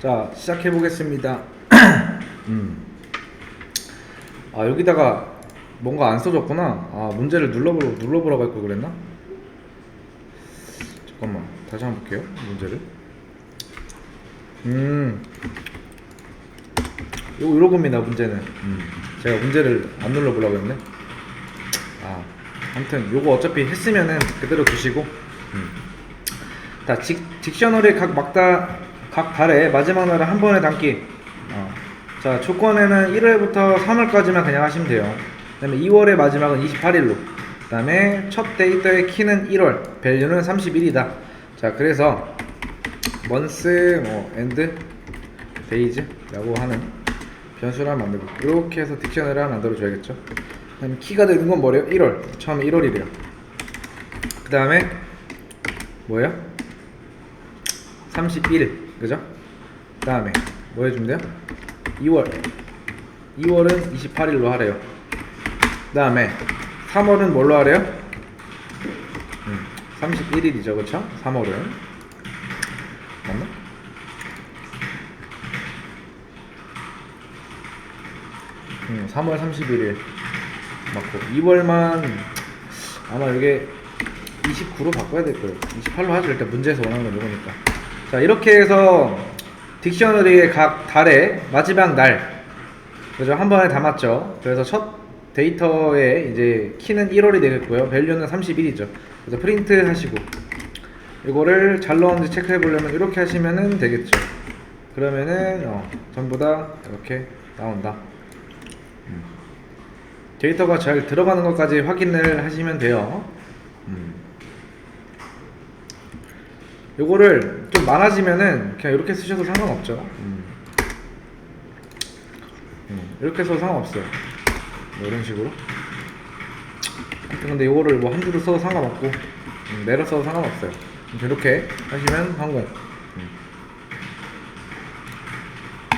자 시작해 보겠습니다. 음. 아 여기다가 뭔가 안 써졌구나. 아 문제를 눌러보라 눌러보라고 했고 그랬나? 잠깐만 다시 한번 볼게요 문제를. 음. 요 요런 겁니다 문제는. 음. 제가 문제를 안 눌러보려고 했네. 아 아무튼 요거 어차피 했으면은 그대로 두시고. 음. 자, 딕, 딕셔너리 각 막다 각 달에 마지막 날을 한 번에 담기. 어. 자, 조건에는 1월부터 3월까지만 그냥 하시면 돼요. 그 다음에 2월의 마지막은 28일로. 그 다음에 첫 데이터의 키는 1월, 밸류는 31이다. 자, 그래서 month 뭐 end days라고 하는 변수를 하나 만들고 이렇게 해서 딕셔너리를 하나 만들어 줘야겠죠. 그다음에 키가 되는 건 뭐래요? 1월. 처음에 1월이래요. 그 다음에 뭐예요? 31일 그죠? 그 다음에 뭐 해주면 돼요? 2월 2월은 28일로 하래요 그 다음에 3월은 뭘로 하래요? 음, 31일이죠 그쵸? 3월은 맞나? 음, 3월 31일 맞고 2월만 아마 이게 29로 바꿔야 될 거예요. 28로 하죠. 일단 문제에서 원하는 건 이거니까. 자, 이렇게 해서 딕셔너리의 각 달의 마지막 날, 그죠? 한 번에 담았죠. 그래서 첫 데이터의 이제 키는 1월이 되겠고요. 밸류는 31이죠. 그래서 프린트 하시고, 이거를 잘 넣었는지 체크해 보려면 이렇게 하시면은 되겠죠. 그러면은, 어, 전부 다 이렇게 나온다. 음. 데이터가 잘 들어가는 것까지 확인을 하시면 돼요. 요거를 좀 많아지면은 그냥 이렇게 쓰셔도 상관없죠. 음. 음, 이렇게 써도 상관없어요. 뭐 이런 식으로. 하여튼 근데 요거를 뭐 한 줄을 써도 상관없고 음, 내려 써도 상관없어요. 이렇게 하시면 성공. 음.